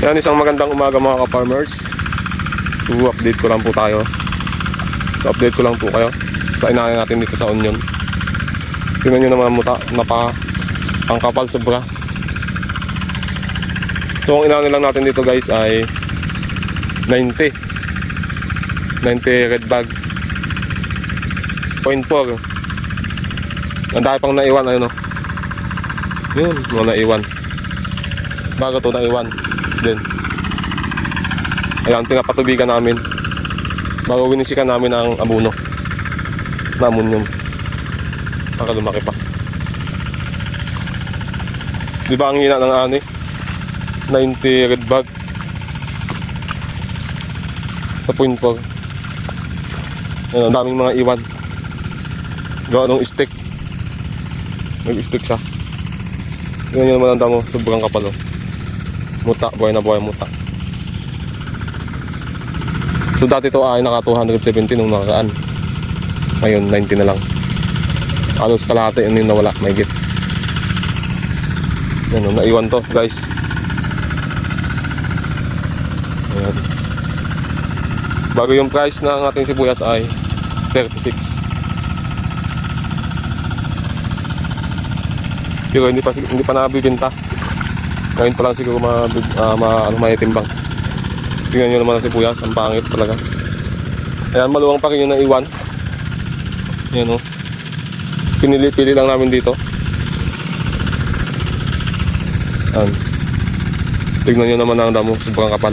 Yan, isang magandang umaga mga ka-farmers. So, update ko lang po tayo. So, update ko lang po kayo sa inahin natin dito sa onion. Tingnan nyo naman muta, napa, ang kapal sobra. So, ang inahin lang natin dito guys ay 90. 90 red bag. 0.4. Ang dami pang naiwan, ayun o. Yun, mga naiwan. Bago to naiwan. Din. Ayan, pinapatubigan namin. Bago winisikan namin ang amuno. Na ammonium. Para lumaki pa. Di ba ang hina ng ani? 90 red bag. Sa point 4. Ayan, ang daming mga iwan. Gawa ng stick. Nag-stick siya. Nyo naman ang damo, sobrang kapal oh. Muta, buhay na buhay muta. So dati to ay naka 270 nung nakaraan. Ngayon 90 na lang. Halos kalahati yun yung nawala, may git. Yan oh, naiwan to guys. Ayan. Bago yung price ng ating sibuyas ay 36. Pero hindi pa hindi pa nabibenta. Ngayon pa lang siguro ma, uh, ma ano may timbang. Tingnan niyo naman ang sibuyas, ang pangit talaga. Ayan, maluwang pa rin yung naiwan. Yan o. Pinili-pili lang namin dito. Ayan. Tignan nyo naman ang damo, sobrang kapal.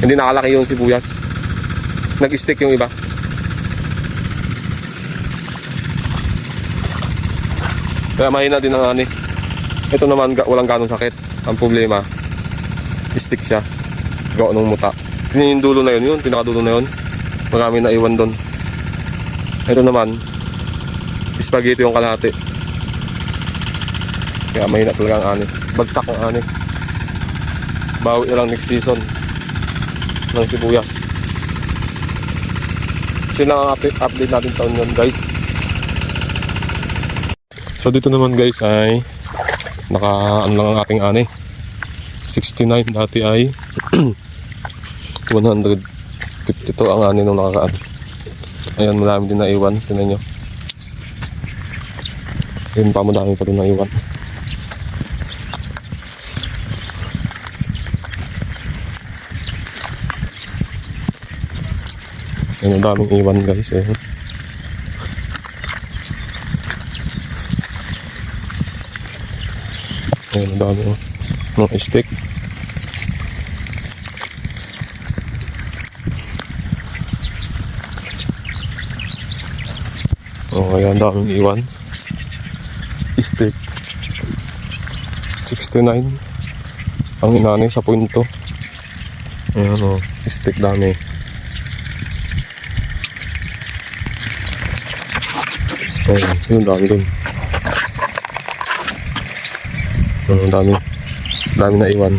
Hindi nakalaki yung sibuyas. Nag-stick yung iba. Kaya mahina din ang ani. Ito naman walang ganong sakit. Ang problema, stick siya. Gawa ng muta. Yun yung dulo na yun, yun, pinakadulo na yun. Marami na iwan doon. Ito naman, spaghetti yung kalahati. Kaya mahina talaga ang ani. Bagsak ang ani. Bawi lang next season ng sibuyas. Yun lang ang update natin sa onion guys. So dito naman guys ay naka ano lang ang ating ani. 69 dati ay 150 ito ang ani nung nakaraan. Ayan marami din naiwan. Tingnan nyo. Yun pa madami pa rin naiwan. Ayan ang daming iwan guys. Eh. Ayan, ang dami oh. Mga stick. Oh, ayan, ang daming iwan. Stick. 69. Ang inanay sa punto. Ayan oh, stick dami. Ayan, yun dami dun. Ang dami. Dami na iwan.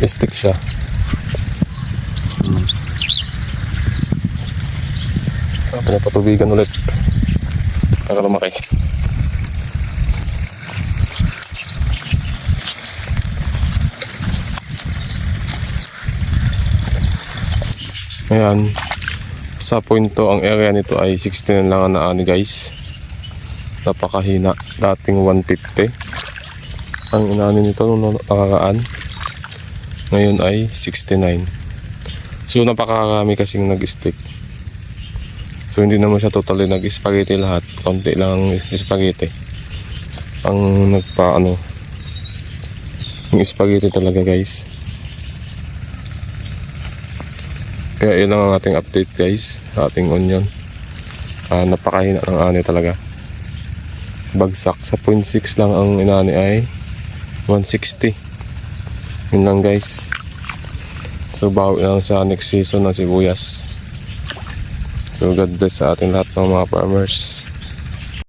Stick siya. Hmm. Pinapatubigan ulit. Para lumaki. Ayan. Sa point to, ang area nito ay 16 lang ang naani guys. Napakahina. Dating 150 ang inani nito nung nakaraan ngayon ay 69 so napakarami kasing nag-stick. So hindi naman siya totally nag-spaghetti lahat. Konti lang ang spaghetti. Ang nagpa ano yung spaghetti talaga guys. Kaya yun lang ang ating update guys. Ating onion. Uh, napakahina ng ani talaga. Bagsak. Sa 0.6 lang ang inani ay 160 yun lang guys. So bawi lang sa next season ng sibuyas. So God bless sa ating lahat ng mga farmers